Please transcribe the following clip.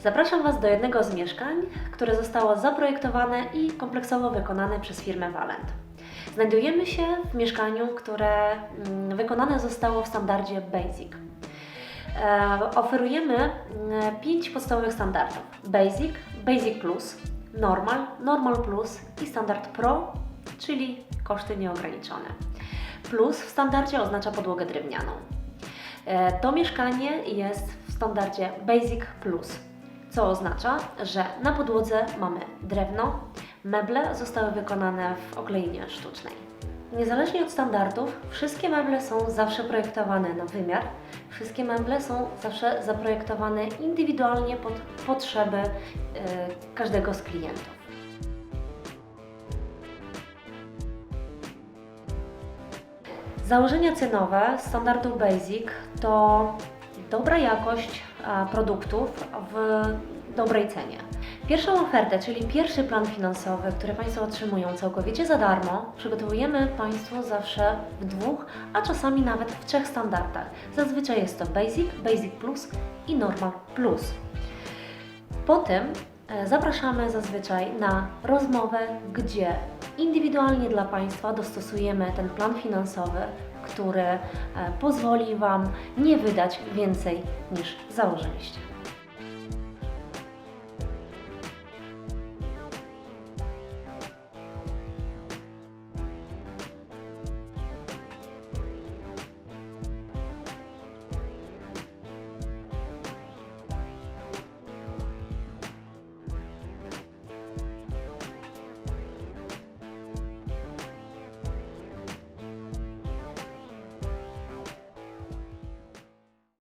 Zapraszam Was do jednego z mieszkań, które zostało zaprojektowane i kompleksowo wykonane przez firmę Valent. Znajdujemy się w mieszkaniu, które mm, wykonane zostało w standardzie Basic. E, Oferujemy mm, pięć podstawowych standardów: Basic, Basic Plus, Normal, Normal Plus i Standard Pro, czyli koszty nieograniczone. Plus w standardzie oznacza podłogę drewnianą. E, To mieszkanie jest w standardzie Basic Plus, co oznacza, że na podłodze mamy drewno, meble zostały wykonane w okleinie sztucznej. Niezależnie od standardów, wszystkie meble są zawsze projektowane na wymiar, wszystkie meble są zawsze zaprojektowane indywidualnie pod potrzeby e, każdego z klientów. Założenia cenowe standardu Basic to dobra jakość a, produktów w dobrej cenie. Pierwszą ofertę, czyli pierwszy plan finansowy, który Państwo otrzymują całkowicie za darmo, przygotowujemy Państwu zawsze w dwóch, a czasami nawet w trzech standardach. Zazwyczaj jest to Basic, Basic Plus i Normal Plus. Potem e, zapraszamy zazwyczaj na rozmowę, gdzie indywidualnie dla Państwa dostosujemy ten plan finansowy, który e, pozwoli Wam nie wydać więcej niż założyliście.